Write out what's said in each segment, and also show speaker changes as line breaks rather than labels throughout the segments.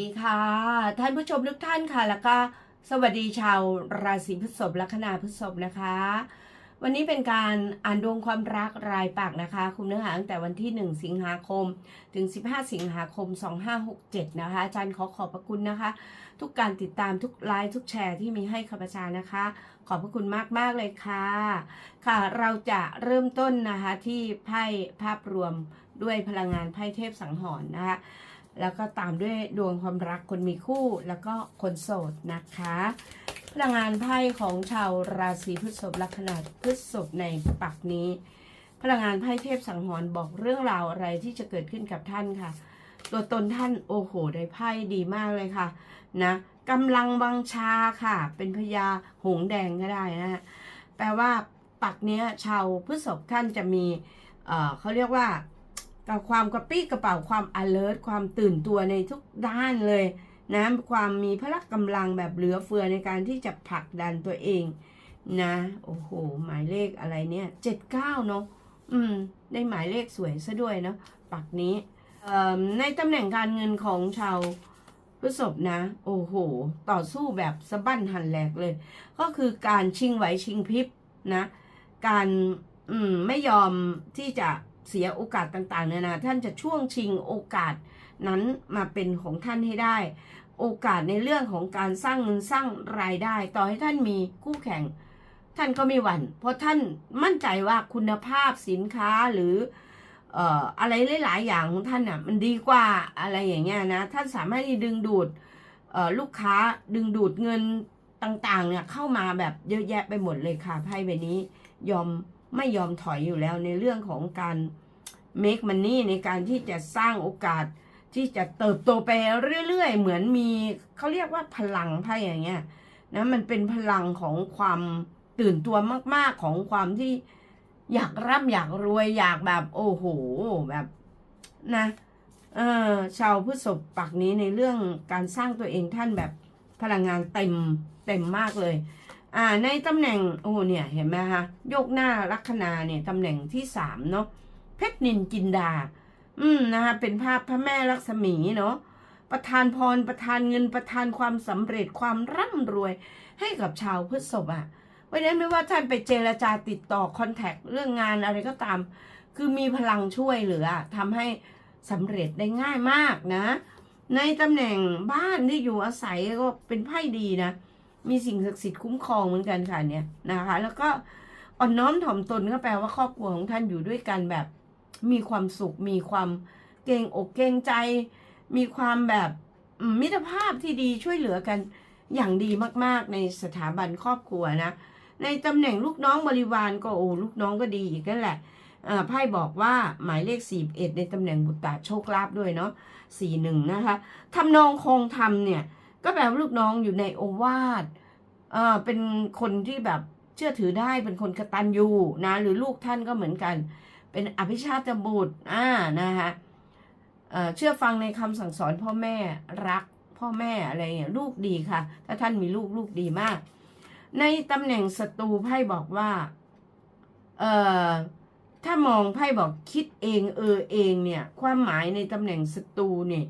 ดีค่ะ ท่านผู้ชมทุกท่านค่ะ แล้วก็สวัสดีชาวราศีพฤษภลัคนาพฤษภนะคะ วันนี้เป็นการอ่านดวงความรักรายปากนะคะ คุมเนื้อหาตั้งแต่วันที่ 1 สิงหาคม ถึง 15 สิงหาคม 2567 นะคะ อาจารย์ขอขอบพระคุณนะคะ ทุกการติดตามทุกไลค์ทุกแชร์ที่มีให้ข้าพเจ้านะคะ ขอบพระคุณมากมากๆเลยค่ะ ค่ะเราจะเริ่มต้นนะคะที่ไพ่ภาพรวมด้วยพลังงานไพ่เทพสังหรณ์นะคะ แล้วก็ตามด้วยดวงความรักคนมีคู่แล้วก็คนโสดนะคะพลังงานไพ่ของชาวราศีพฤษภลัคนาพฤษภในปักนี้ พลังงานไพ่เทพสังหรณ์บอกเรื่องราวอะไรที่จะเกิดขึ้นกับท่านค่ะ ตัวตนท่านโอ้โหได้ไพ่ดีมากเลยค่ะนะกำลังบังชาค่ะ เป็นพญาหงแดงก็ได้นะฮะแปลว่าปักเนี้ยชาวพฤษภท่านจะมีเเขาเรียกว่า กับความกระปี้กระเป๋าความ alert ความตื่นตัวในทุกด้านเลยนะความมีพละกำลังแบบเหลือเฟือในการที่จะผลักดันตัวเองนะโอ้โห หมายเลขอะไรเนี่ยเจ็ดเก้าเนาะอืม ได้หมายเลขสวยซะด้วยเนาะปักนี้ในตำแหน่งการเงินของชาวพฤษภนะ โอ้โห ต่อสู้แบบสะบั้นหันแหลกเลย ก็คือการชิงไหวชิงพริบนะ การอืมไม่ยอมที่จะ เสียโอกาสต่างๆเนี่ยนะท่านจะช่วงชิงโอกาสนั้นมาเป็นของท่านให้ได้ โอกาสในเรื่องของการสร้างเงินสร้างรายได้ ต่อให้ท่านมีคู่แข่ง ท่านก็ไม่หวั่นเพราะท่านมั่นใจว่าคุณภาพสินค้าหรืออะไรหลาย ๆ อย่างของท่านน่ะมันดีกว่าอะไรอย่างเงี้ยนะท่านสามารถที่ดึงดูดลูกค้าดึงดูดเงินต่าง ๆ เนี่ยเข้ามาแบบเยอะแยะไปหมดเลยค่ะไพ่ใบนี้ยอม ไม่ยอมถอยอยู่แล้วในเรื่องของการ make money ในการที่จะสร้างโอกาสที่จะเติบโตไปเรื่อยๆ เหมือนมีเขาเรียกว่าพลังไพ่อย่างเงี้ยนะมันเป็นพลังของความตื่นตัวมาก ๆของความที่อยากร่ำอยากรวยอยากแบบ โอ้โหแบบนะเออชาวพฤษภปักนี้ในเรื่องการสร้างตัวเองท่านแบบพลังงานเต็มเต็มมากเลย อ่าในตำแหน่งโอ้เนี่ยเห็นไหมคะโยกหน้าลัคนาเนี่ยตำแหน่งที่สามเนาะเพชรนินจินดา อืมนะคะเป็นภาพพระแม่ลักษมีเนาะประทานพรประทานเงินประทานความสำเร็จความร่ำรวยให้กับชาวพฤษภอะเพราะฉะนั้นไม่ว่าท่านไปเจรจาติดต่อคอนแทคเรื่องงานอะไรก็ตาม คือมีพลังช่วยเหลือทำให้สำเร็จได้ง่ายมากนะ ในตำแหน่งบ้านที่อยู่อาศัยก็เป็นไพ่ดีนะ มีสิ่งศักดิ์สิทธิ์คุ้มครองเหมือนกันค่ะเนี่ยนะคะ แล้วก็อ่อนน้อมถ่อมตนก็แปลว่าครอบครัวของท่านอยู่ด้วยกันแบบ มีความสุข มีความเกรงอกเกรงใจ มีความแบบมิตรภาพที่ดีช่วยเหลือกันอย่างดีมากๆ ในสถาบันครอบครัวนะ ในตำแหน่งลูกน้องบริวารก็โอ้ลูกน้องก็ดีอีกนั่นแหละไพ่บอกว่าหมายเลขสี่เอ็ดในตำแหน่งบุตรตาโชคลาภด้วยเนาะสี่หนึ่งนะคะทำนองคงทำเนี่ย ก็แปลว่าลูกน้องอยู่ในโอวาทเอ่อเป็นคนที่แบบเชื่อถือได้เป็นคนกตัญญูนะ หรือลูกท่านก็เหมือนกัน เป็นอภิชาติบุตรอ่านะคะเอ่อเชื่อฟังในคำสั่งสอนพ่อแม่รักพ่อแม่อะไรเนี่ยลูกดีค่ะ ถ้าท่านมีลูกลูกดีมาก ในตำแหน่งศัตรูไพ่บอกว่าเอ่อถ้ามองไพ่บอกคิดเองเออเองเนี่ย ความหมายในตำแหน่งศัตรูเนี่ย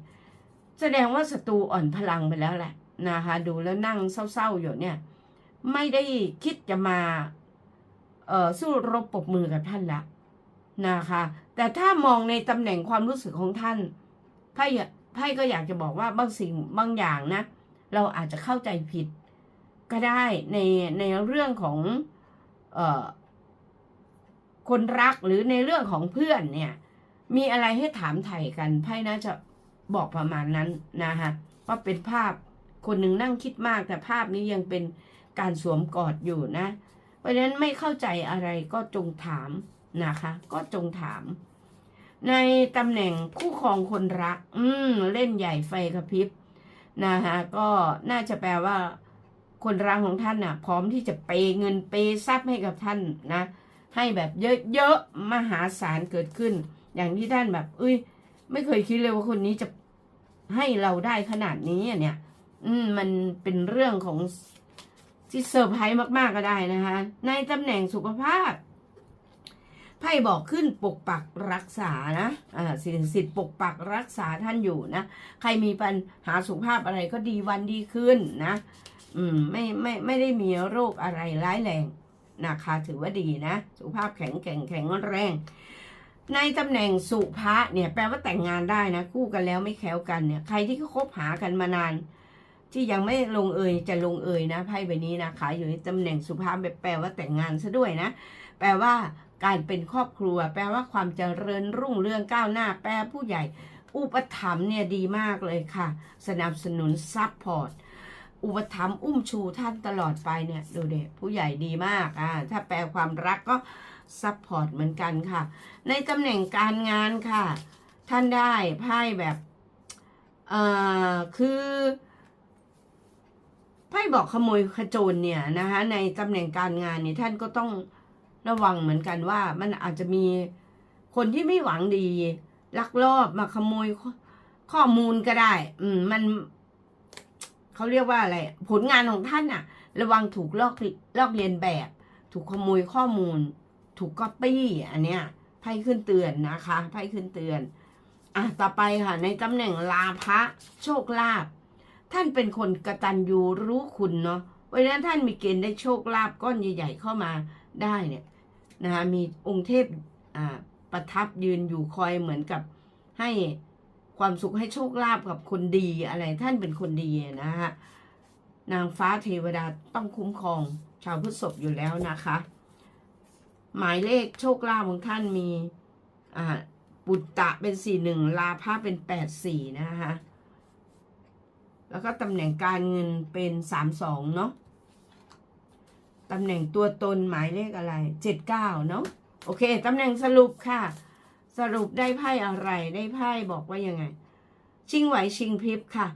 แสดงว่าศัตรูอ่อนพลังไปแล้วแหละนะคะดูแล้วนั่งเศร้าๆอยู่เนี่ย ไม่ได้คิดจะมาเออสู้รบปบมือกับท่านละนะคะ แต่ถ้ามองในตำแหน่งความรู้สึกของท่านไพ่อะไพ่ก็อยากจะบอกว่าบางสิ่งบางอย่างนะ เราอาจจะเข้าใจผิด ก็ได้ในในเรื่องของเออคนรักหรือในเรื่องของเพื่อนเนี่ย มีอะไรให้ถามไถ่กันไพ่น่าจะ บอกประมาณนั้นนะคะว่าเป็นภาพคนหนึ่งนั่งคิดมาก แต่ภาพนี้ยังเป็นการสวมกอดอยู่นะ เพราะฉะนั้นไม่เข้าใจอะไรก็จงถามนะคะ ก็จงถาม ในตำแหน่งคู่ครองคนรัก อืมเล่นใหญ่ไฟกระพริบนะคะก็น่าจะแปลว่า คนรักของท่านน่ะ พร้อมที่จะเปย์เงินเปย์ทรัพย์ให้กับท่านนะ ให้แบบเยอะๆมหาศาลเกิดขึ้น อย่างที่ท่านแบบเอ้ย ไม่เคยคิดเลยว่าคนนี้จะให้เราได้ขนาดนี้อะเนี่ย อืม มันเป็นเรื่องของที่เซอร์ไพรส์มาก ๆ ก็ได้นะคะ ในตำแหน่งสุขภาพ ไพ่บอกขึ้นปกปักรักษานะอ่าสิ่งสิทธิ์ปกปักรักษาท่านอยู่นะ ใครมีปัญหาสุขภาพอะไรก็ดีวันดีขึ้นนะ อืม ไม่ไม่ไม่ได้มีโรคอะไรร้ายแรงนะคะ ถือว่าดีนะ สุขภาพแข็งแกร่งแข็งแรง ในตำแหน่งสุภะเนี่ยแปลว่าแต่งงานได้นะ คู่กันแล้วไม่แคล้วกันเนี่ย ใครที่เขาคบหากันมานาน ที่ยังไม่ลงเอยจะลงเอยนะไพ่ใบนี้นะคะอยู่ในตำแหน่งสุภาพแบบแปลว่าแต่งงานซะด้วยนะ แปลว่าการเป็นครอบครัว แปลว่าความเจริญรุ่งเรืองก้าวหน้า แปลผู้ใหญ่ อุปถัมภ์เนี่ยดีมากเลยค่ะ สนับสนุนซัพพอร์ตอุปถัมภ์อุ้มชูท่านตลอดไปเนี่ยดูเด็ผู้ใหญ่ดีมากอ่าถ้าแปลความรักก็ ซัพพอร์ตเหมือนกันค่ะ ในตำแหน่งการงานค่ะ ท่านได้ไพ่แบบเอ่อคือไพ่บอกขโมยขโจรเนี่ยนะคะในตำแหน่งการงานเนี่ยท่านก็ต้องระวังเหมือนกันว่ามันอาจจะมีคนที่ไม่หวังดี ลักลอบมาขโมยข้อมูลก็ได้ อืมมันเขาเรียกว่าอะไร ผลงานของท่านน่ะระวังถูกลอกลอกเลียนแบบ ถูกขโมยข้อมูล ถูกก๊อปปี้อันเนี้ยไพ่ขึ้นเตือนนะคะไพ่ขึ้นเตือนอะต่อไปค่ะ ในตำแหน่งลาภะโชคลาภท่านเป็นคนกระตันยูรู้คุณเนาะเพราะฉะนั้นท่านมีเกณฑ์ได้โชคลาภก้อนใหญ่ ๆ เข้ามาได้เนี่ยนะคะมีองค์เทพอ่าประทับยืนอยู่คอยเหมือนกับให้ความสุขให้โชคลาภกับคนดีอะไรท่านเป็นคนดีนะฮะนางฟ้าเทวดาต้องคุ้มครองชาวพฤษภอยู่แล้วนะคะ หมายเลขโชคลาภของท่านมีอ่าปุตตะเป็นสี่หนึ่งลาภะเป็นแปดสี่นะคะแล้วก็ตำแหน่งการเงินเป็นสามสองเนาะตำแหน่งตัวตนหมายเลขอะไรเจ็ดเก้าเนาะโอเคตำแหน่งสรุปค่ะ สรุปได้ไพ่อะไรได้ไพ่บอกว่ายังไง ชิงไหวชิงพริบค่ะ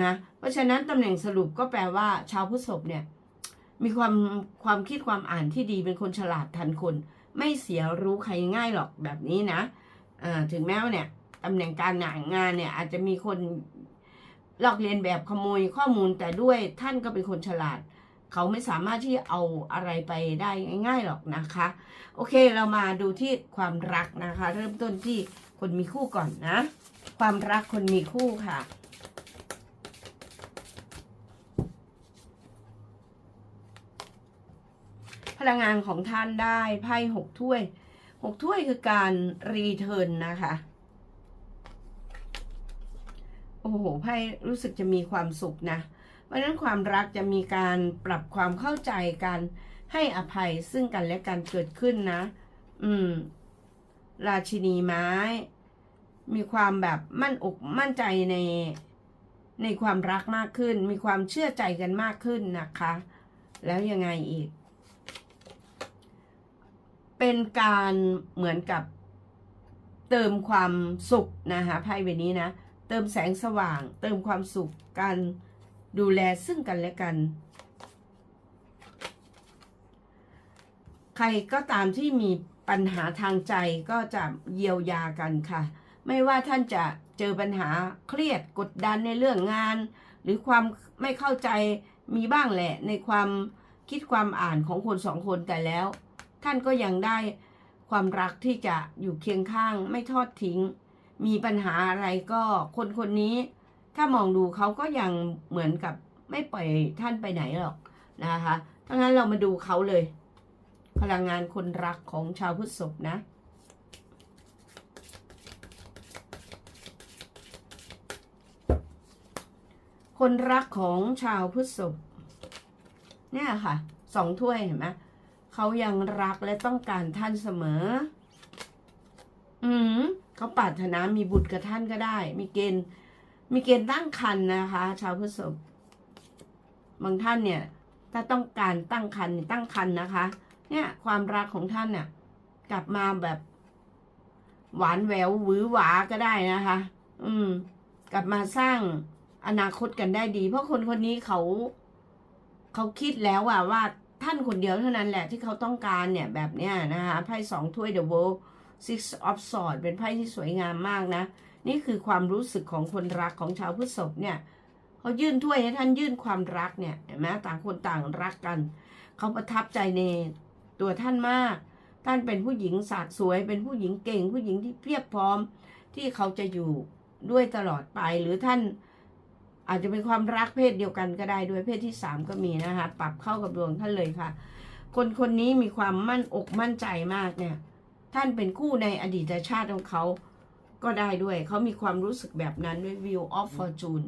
นะเพราะฉะนั้นตำแหน่งสรุปก็แปลว่าชาวพฤษภเนี่ย มีความความคิดความอ่านที่ดีเป็นคนฉลาดทันคน ไม่เสียรู้ใครง่ายหรอกแบบนี้นะถึงแม้ว่าเนี่ยตำแหน่งการงานเนี่ย อาจจะมีคนลอกเลียนแบบขโมยข้อมูลแต่ด้วยท่านก็เป็นคนฉลาด เขาไม่สามารถที่เอาอะไรไปได้ง่ายๆหรอกนะคะ โอเคเรามาดูที่ความรักนะคะ เริ่มต้นที่คนมีคู่ก่อนนะ ความรักคนมีคู่ค่ะ พลังงานของท่านได้ไพ่หกถ้วยหกถ้วยคือการรีเทิร์นนะคะโอ้โหไพ่รู้สึกจะมีความสุขนะเพราะฉะนั้นความรักจะมีการปรับความเข้าใจกันให้อภัยซึ่งกันและกันเกิดขึ้นนะ อืม ราชินีไม้ มีความแบบมั่นอกมั่นใจในในความรักมากขึ้น มีความเชื่อใจกันมากขึ้นนะคะ แล้วยังไงอีก เป็นการเหมือนกับเติมความสุขนะคะไพ่ใบนี้นะ เติมแสงสว่าง เติมความสุขการดูแลซึ่งกันและกัน ใครก็ตามที่มีปัญหาทางใจก็จะเยียวยากันค่ะ ไม่ว่าท่านจะเจอปัญหาเครียดกดดันในเรื่องงาน หรือความไม่เข้าใจมีบ้างแหละในความคิดความอ่านของคนสองคนแต่แล้ว ท่านก็ยังได้ความรักที่จะอยู่เคียงข้างไม่ทอดทิ้ง มีปัญหาอะไรก็คนคนนี้ ถ้ามองดูเขาก็ยังเหมือนกับไม่ปล่อยท่านไปไหนหรอกนะคะถ้างั้นเรามาดูเขาเลย พลังงานคนรักของชาวพฤษภนะคนรักของชาวพฤษภเนี่ยค่ะสองถ้วยเห็นไหม เขายังรักและต้องการท่านเสมอ อืมเขาปรารถนามีบุตรกับท่านก็ได้ มีเกณฑ์ มีเกณฑ์ตั้งคันนะคะ ชาวพฤษภบางท่านเนี่ย ถ้าต้องการตั้งคันตั้งคันนะคะ เนี่ย ความรักของท่านเนี่ย กลับมาแบบ หวานแหววหวือหวาก็ได้นะคะ อืม กลับมาสร้างอนาคตกันได้ดี เพราะคนคนนี้เขา เขาคิดแล้วอะว่า ท่านคนเดียวเท่านั้นแหละที่เขาต้องการเนี่ย แบบเนี้ยนะคะไพ่สองถ้วย The World Six of Swords เป็นไพ่ที่สวยงามมากนะ นี่คือความรู้สึกของคนรักของชาวพฤษภเนี่ยเขายื่นถ้วยให้ท่านยื่นความรักเนี่ยเห็นไหมต่างคนต่างรักกัน เขาประทับใจในตัวท่านมาก ท่านเป็นผู้หญิงสาดสวย เป็นผู้หญิงเก่ง ผู้หญิงที่เพียบพร้อมที่เขาจะอยู่ด้วยตลอดไปหรือท่าน อาจจะเป็นความรักเพศเดียวกันก็ได้ด้วยเพศที่สามก็มีนะคะ ปรับเข้ากับดวงท่านเลยค่ะ คนคนนี้มีความมั่นอกมั่นใจมากเนี่ย ท่านเป็นคู่ในอดีตชาติของเขาก็ได้ด้วย เขามีความรู้สึกแบบนั้นด้วย View of Fortune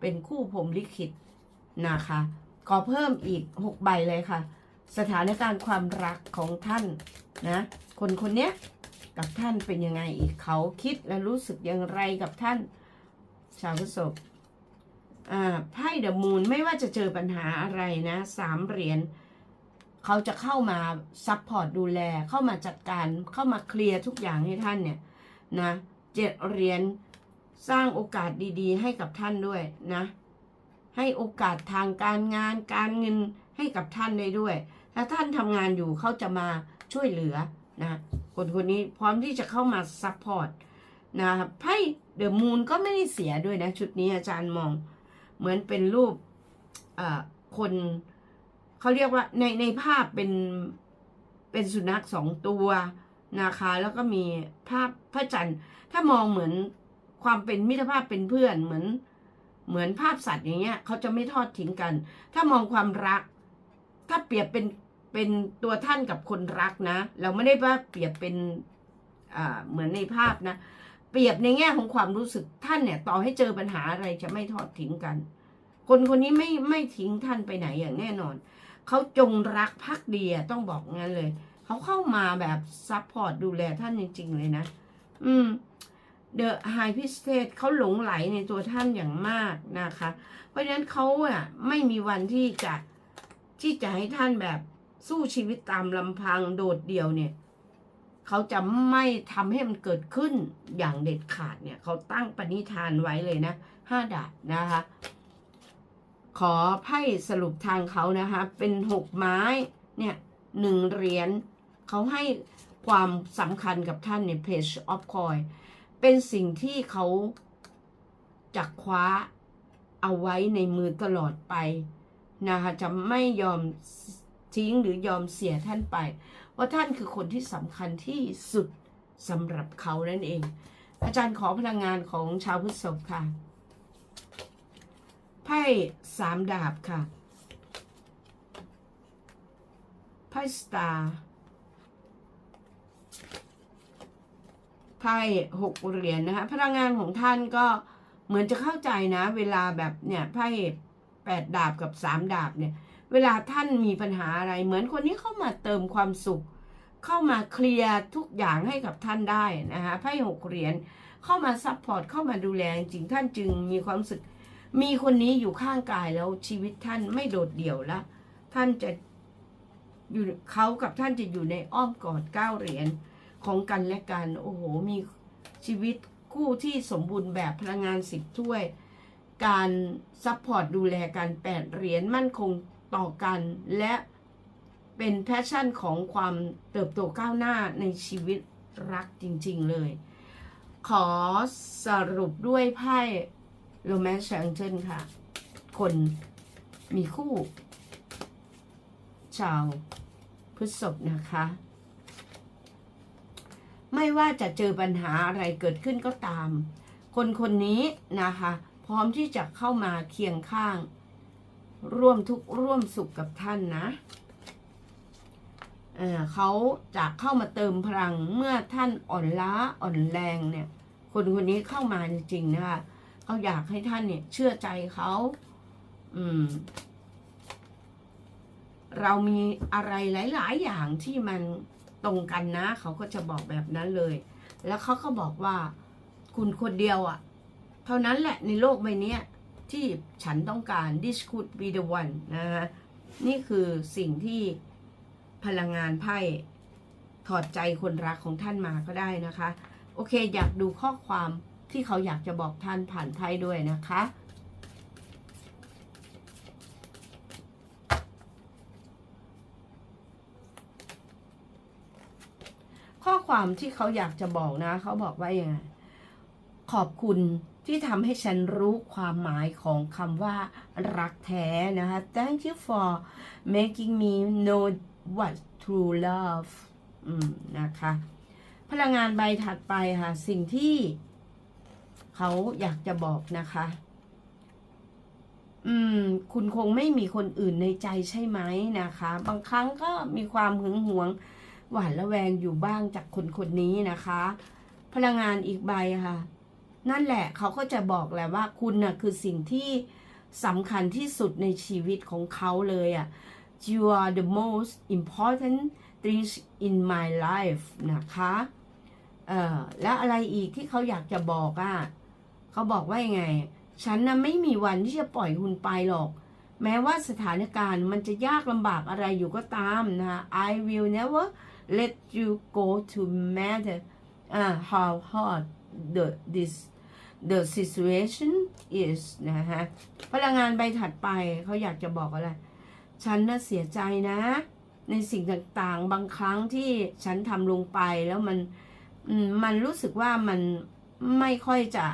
เป็นคู่ผมลิขิตนะคะ ขอเพิ่มอีก 6 ใบเลยค่ะ สถานการณ์ความรักของท่านนะ คนคนนี้กับท่านเป็นยังไงอีกเขาคิดและรู้สึกอย่างไรกับท่าน ชาวพฤษภ ไพ่เดอะมูนไม่ว่าจะเจอปัญหาอะไรนะสามเหรียญเขาจะเข้ามาซัพพอร์ตดูแล เข้ามาจัดการเข้ามาเคลียร์ทุกอย่างให้ท่านเนี่ยนะเจ็ดเหรียญสร้างโอกาสดีๆ ให้กับท่านด้วยนะ ให้โอกาสทางการงานการเงินให้กับท่านได้ด้วย ถ้าท่านทำงานอยู่เขาจะมาช่วยเหลือนะคนคนนี้พร้อมที่จะเข้ามาซัพพอร์ตนะไพ่เดอะมูนก็ไม่ได้เสียด้วยนะ ชุดนี้อาจารย์มอง เหมือนเป็นรูปเอ่อคนเขาเรียกว่าในในภาพเป็นเป็นสุนัขสองตัวนะคะ แล้วก็มีภาพพระจันทร์ ถ้ามองเหมือนความเป็นมิตรภาพเป็นเพื่อนเหมือนเหมือนภาพสัตว์อย่างเงี้ยเขาจะไม่ทอดทิ้งกัน ถ้ามองความรัก ถ้าเปรียบเป็นเป็นตัวท่านกับคนรักนะ เราไม่ได้ว่าเปรียบเป็นอ่าเหมือนในภาพนะ เปรียบในแง่ของความรู้สึกท่านเนี่ย ต่อให้เจอปัญหาอะไรจะไม่ทอดทิ้งกัน คนคนนี้ไม่ไม่ทิ้งท่านไปไหนอย่างแน่นอน เขาจงรักภักดีต้องบอกงั้นเลย เขาเข้ามาแบบซัพพอร์ตดูแลท่านจริง ๆ เลยนะ อืมเดอะไฮพิสเทสเขาหลงไหลในตัวท่านอย่างมากนะคะ เพราะฉะนั้นเขาอะไม่มีวันที่จะที่จะให้ท่านแบบสู้ชีวิตตามลำพังโดดเดี่ยวเนี่ย เขาจะไม่ทำให้มันเกิดขึ้นอย่างเด็ดขาดเนี่ย เขาตั้งปณิธานไว้เลยนะห้าดาบนะคะ ขอไพ่สรุปทางเขานะคะ เป็นหกไม้เนี่ยหนึ่งเหรียญเขาให้ความสำคัญกับท่านใน Page of Coin เป็นสิ่งที่เขาจะคว้าเอาไว้ในมือตลอดไปนะคะจะไม่ยอมทิ้งหรือยอมเสียท่านไป ว่าท่านคือคนที่สำคัญที่สุดสำหรับเขานั่นเอง อาจารย์ขอพลังงานของชาวพฤษภค่ะไพ่สามดาบค่ะไพ่สตาร์ไพ่หกเหรียญนะคะพลังงานของท่านก็เหมือนจะเข้าใจนะ เวลาแบบเนี่ยไพ่แปดดาบกับสามดาบเนี่ย เวลาท่านมีปัญหาอะไร เหมือนคนนี้เข้ามาเติมความสุข เข้ามาเคลียร์ทุกอย่างให้กับท่านได้นะคะไพ่หกเหรียญเข้ามาซัพพอร์ตเข้ามาดูแลจริงท่านจึงมีความสึก มีคนนี้อยู่ข้างกายแล้วชีวิตท่านไม่โดดเดี่ยวละท่านจะอยู่เขากับท่านจะอยู่ในอ้อมกอดเก้าเหรียญของกันและกันโอ้โหมีชีวิตคู่ที่สมบูรณ์แบบพลังงานสิบถ้วย การซัพพอร์ตดูแลกันแปดเหรียญมั่นคง ต่อกัน และเป็นแพชชั่นของความเติบโตก้าวหน้าในชีวิตรักจริงๆเลย ขอสรุปด้วยไพ่โรแมนต์แชงเชนค่ะ คนมีคู่ ชาวพฤษภนะคะ ไม่ว่าจะเจอปัญหาอะไรเกิดขึ้นก็ตาม คนคนนี้นะคะ พร้อมที่จะเข้ามาเคียงข้าง ร่วมทุกข์ร่วมสุขกับท่านนะเเขาจะเข้ามาเติมพลังเมื่อท่านอ่อนล้าอ่อนแรงเนี่ย คนคนนี้เข้ามาจริงๆนะคะเขาอยากให้ท่านเนี่ย เชื่อใจเขาอืม เรามีอะไรหลาย ๆ อย่างที่มันตรงกันนะ เขาก็จะบอกแบบนั้นเลย แล้วเขาก็บอกว่า คุณคนเดียวอะ่ะ เท่านั้นแหละในโลกใบนี้ ที่ฉันต้องการ this could be the one นะฮะนี่คือสิ่งที่พลังงานไพ่ถอดใจคนรักของท่านมาก็ได้นะคะ โอเค อยากดูข้อความที่เขาอยากจะบอกท่านผ่านไพ่ด้วยนะคะข้อความที่เขาอยากจะบอกนะ เขาบอกว่าอยังไงขอบคุณ ที่ทำให้ฉันรู้ความหมายของคำว่ารักแท้นะคะ Thank you for making me know what true love อืมนะคะ พลังงานใบถัดไปค่ะ สิ่งที่เขาอยากจะบอกนะคะ อืม คุณคงไม่มีคนอื่นในใจใช่ไหมนะคะ บางครั้งก็มีความหึงหวง หวาดระแวงอยู่บ้างจากคนคนนี้นะคะ พลังงานอีกใบค่ะ นั่นแหละเขาก็จะบอกแหละว่าคุณน่ะคือสิ่งที่สำคัญที่สุดในชีวิตของเขาเลยอะ you are the most important things in my life นะคะเอ่อแล้วอะไรอีกที่เขาอยากจะบอกอะเขาบอกว่ายังไง ฉันน่ะไม่มีวันที่จะปล่อยคุณไปหรอก แม้ว่าสถานการณ์มันจะยากลำบากอะไรอยู่ก็ตามนะ I will never let you go to matter uh, how hard the this the situation is นะฮะพลังงานใบถัดไปเขาอยากจะบอกอะไร ฉันน่ะเสียใจนะ ในสิ่งต่างๆ บางครั้งที่ฉันทำลงไปแล้วมันมันรู้สึกว่ามันไม่ค่อยจะ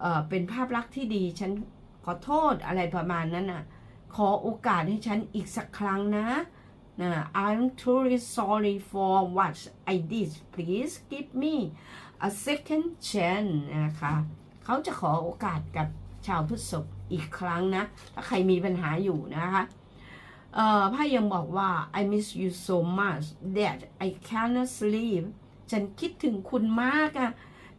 เเป็นภาพลักษณ์ที่ดี ฉันขอโทษอะไรประมาณนั้นน่ะ ขอโอกาสให้ฉันอีกสักครั้งนะนะ I'm truly sorry for what I did please give me a second chance นะคะ เขาจะขอโอกาสกับชาวพฤษภอีกครั้งนะ ถ้าใครมีปัญหาอยู่นะคะเอ่อไพ่ยังบอกว่า I miss you so much that I cannot sleep ฉันคิดถึงคุณมากอะ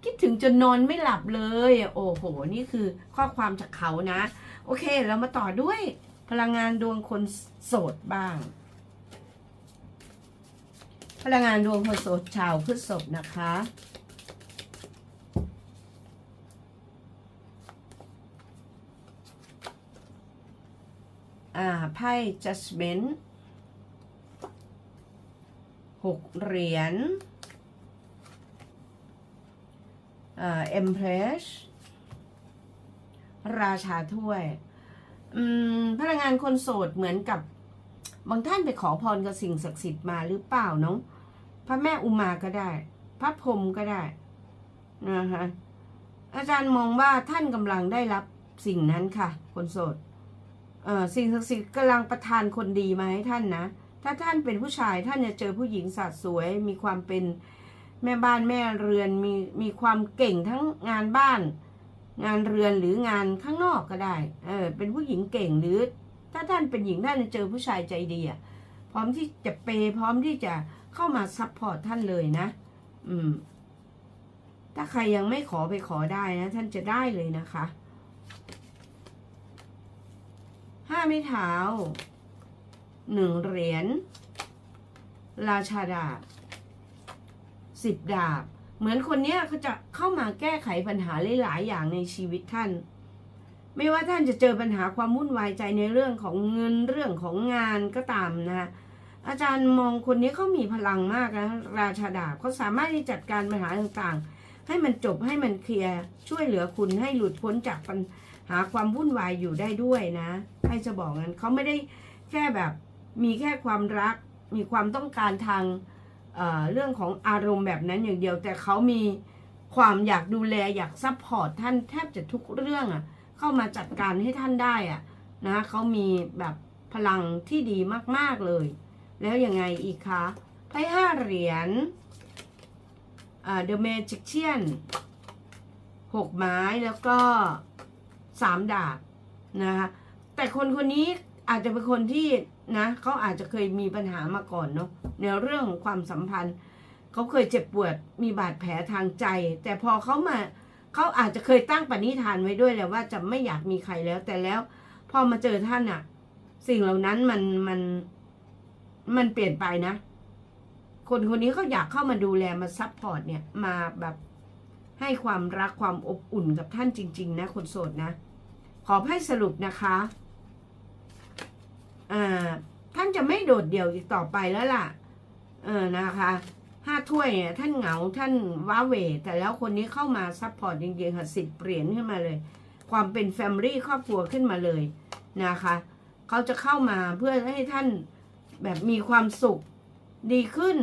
คิดถึงจนนอนไม่หลับเลย โอ้โห นี่คือข้อความจากเขานะ โอเค เรามาต่อด้วยพลังงานดวงคนโสดบ้าง พลังงานดวงคนโสดชาวพฤษภนะคะ อ่าไพ่ judgment หกเหรียญอ่า empress ราชาถ้วย อืม พลังงานคนโสดเหมือนกับบางท่านไปขอพรกับสิ่งศักดิ์สิทธิ์มาหรือเปล่าเนาะพระแม่อุมาก็ได้ พระพรหมก็ได้นะคะอาจารย์มองว่าท่านกำลังได้รับสิ่งนั้นค่ะ คนโสด สิ่งศักดิ์สิทธิ์กำลังประทานคนดีมาให้ท่านนะ ถ้าท่านเป็นผู้ชายท่านจะเจอผู้หญิงสาสวย มีความเป็นแม่บ้านแม่เรือนมีมีความเก่งทั้งงานบ้าน งานเรือนหรืองานข้างนอกก็ได้ เออเป็นผู้หญิงเก่งหรือ ถ้าท่านเป็นหญิงท่านจะเจอผู้ชายใจดีอะพร้อมที่จะเปย์พร้อมที่จะเข้ามาซัพพอร์ตท่านเลยนะ อืม ถ้าใครยังไม่ขอไปขอได้นะ ท่านจะได้เลยนะคะ ห้าไม้เท้าหนึ่งเหรียญราชาดาบสิบดาบ เหมือนคนเนี้ยเขาจะเข้ามาแก้ไขปัญหาหลายๆอย่างในชีวิตท่าน ไม่ว่าท่านจะเจอปัญหาความวุ่นวายใจในเรื่องของเงินเรื่องของงานก็ตามนะอาจารย์มองคนนี้เขามีพลังมากนะราชาดาบเขาสามารถที่จัดการปัญหาต่างๆ ให้มันจบให้มันเคลียร์ช่วยเหลือคุณให้หลุดพ้นจากปัญหา หาความวุ่นวายอยู่ได้ด้วยนะให้จะบอกงั้นเขาไม่ได้แค่แบบมีแค่ความรัก มีความต้องการทางเเรื่องของอารมณ์แบบนั้นอย่างเดียว แต่เขามีความอยากดูแลอยากซัพพอร์ตท่านแทบจะทุกเรื่องอะ่ะเข้ามาจัดการให้ท่านได้อะ่ะนะเขามีแบบพลังที่ดีมาก ๆ เลย แล้วยังไงอีกคะไพ่ห้าเหรียญอ่า The Magician หกไม้แล้วก็ สามดาบนะคะแต่คนคนนี้อาจจะเป็นคนที่นะเขาอาจจะเคยมีปัญหามาก่อนเนาะในเรื่องของความสัมพันธ์เขาเคยเจ็บปวดมีบาดแผลทางใจ แต่พอเขามาเขาอาจจะเคยตั้งปณิธานไว้ด้วยแหละว่าจะไม่อยากมีใครแล้วแต่แล้ว พอมาเจอท่านอะสิ่งเหล่านั้นมันมันมันเปลี่ยนไปนะ คนคนนี้เขาอยากเข้ามาดูแลมาซัพพอร์ตเนี่ยมาแบบให้ความรักความอบอุ่นกับท่านจริง ๆ นะ คนโสดนะ ขอให้สรุปนะคะอ่าท่านจะไม่โดดเดี่ยวอีกต่อไปแล้วล่ะ เออนะคะห้าถ้วยเนี่ยท่านเหงาท่านว้าเหวแต่แล้วคนนี้เข้ามาซัพพอร์ตจริงๆค่ะสิบเปลี่ยนขึ้นมาเลย ความเป็นแฟมิลี่ครอบครัวขึ้นมาเลยนะคะเขาจะเข้ามาเพื่อให้ท่านแบบมีความสุขดีขึ้น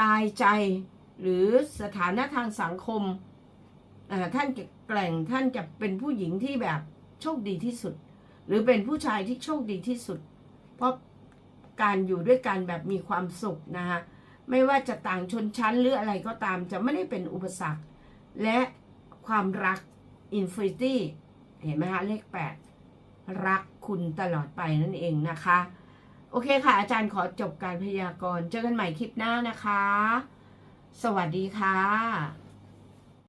กายใจหรือสถานะทางสังคมอ่าท่านจะแกล่งท่านจะเป็นผู้หญิงที่แบบ โชคดีที่สุด หรือเป็นผู้ชายที่โชคดีที่สุด เพราะการอยู่ด้วยกันแบบมีความสุขนะคะไม่ว่าจะต่างชนชั้นหรืออะไรก็ตามจะไม่ได้เป็นอุปสรรค และความรักอินฟินิตี้เห็นไหมคะเลข 8 รักคุณตลอดไปนั่นเองนะคะ โอเคค่ะ อาจารย์ขอจบการพยากรณ์เจอกันใหม่คลิปหน้านะคะ สวัสดีค่ะ